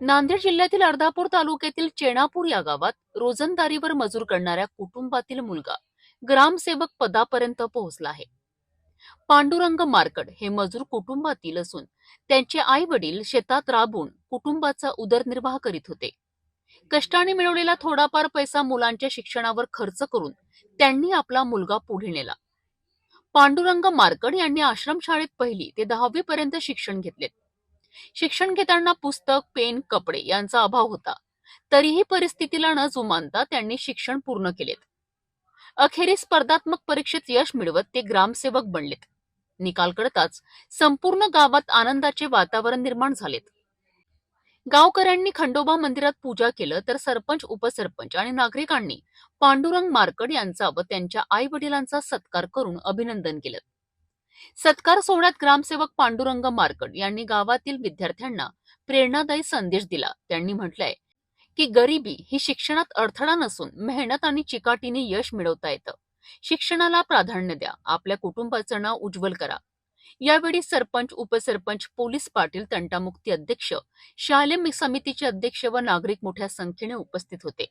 नांदेड जिल्ह्यातील अर्धापूर तालुक्यातील चेणापूर या गावात रोजंदारीवर मजूर करणाऱ्या कुटुंबातील मुलगा ग्रामसेवक पदापर्यंत पोहोचला आहे. पांडुरंग मार्कड हे मजूर कुटुंबातील असून त्यांचे आई वडील शेतात राबून कुटुंबाचा उदरनिर्वाह करीत होते. कष्टाने मिळवलेला थोडाफार पैसा मुलांच्या शिक्षणावर खर्च करून त्यांनी आपला मुलगा पुढे नेला. पांडुरंग मार्कड यांनी आश्रमशाळेत पहिली ते दहावी पर्यंत शिक्षण घेतले शिक्षण घेताना पुस्तक पेन कपडे यांचा अभाव होता. तरीही परिस्थितीला न जुमानता त्यांनी शिक्षण पूर्ण केलेत. अखेरीस स्पर्धात्मक परीक्षेत यश मिळवत ते ग्रामसेवक बनलेत. निकाल कळताच संपूर्ण गावात आनंदाचे वातावरण निर्माण झालेत. गावकऱ्यांनी खंडोबा मंदिरात पूजा केलं तर सरपंच उपसरपंच आणि नागरिकांनी पांडुरंग मार्कड यांचा व त्यांच्या आई वडिलांचा सत्कार करून अभिनंदन केलं. सत्कार सोहळ्यात ग्रामसेवक पांडुरंग मार्कड यांनी गावातील विद्यार्थ्यांना प्रेरणादायी संदेश दिला. त्यांनी म्हटलंय की गरिबी ही शिक्षणात अडथळा नसून मेहनत आणि चिकाटीने यश मिळवता येतं. शिक्षणाला प्राधान्य द्या. आपल्या कुटुंबाचं नाव उज्ज्वल करा. यावेळी सरपंच उपसरपंच पोलीस पाटील तंटामुक्ती अध्यक्ष शालेय समितीचे अध्यक्ष व नागरिक मोठ्या संख्येने उपस्थित होते.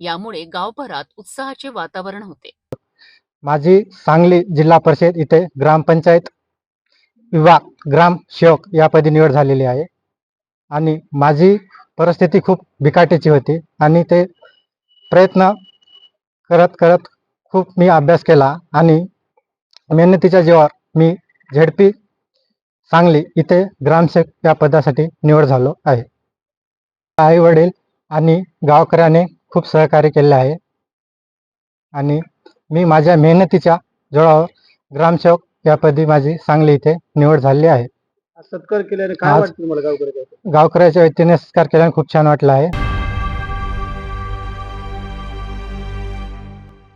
यामुळे गावभरात उत्साहाचे वातावरण होते. माझी सांगली जिल्हा परिषद इथे ग्रामपंचायत विभाग ग्रामसेवक या पदी निवड झालेली आहे. आणि माझी परिस्थिती खूप बिकाटीची होती आणि ते प्रयत्न करत करत खूप मी अभ्यास केला आणि मेहनतीच्या जीवावर मी झेडपी सांगली इथे ग्रामसेवक या पदासाठी निवड झालो आहे. आई वडील आणि गावकऱ्याने खूप सहकार्य केले आहे. आणि मी माझ्या मेहनतीच्या जोरावर ग्रामसेवक या पदी माझी सांगली इथे निवड झाली आहे. सत्कार केल्याने काय आज- वाटतं तुम्हाला गावकऱ्याचं गावकऱ्याच्या वतीने सत्कार केल्याने खूप छान वाटलं आहे.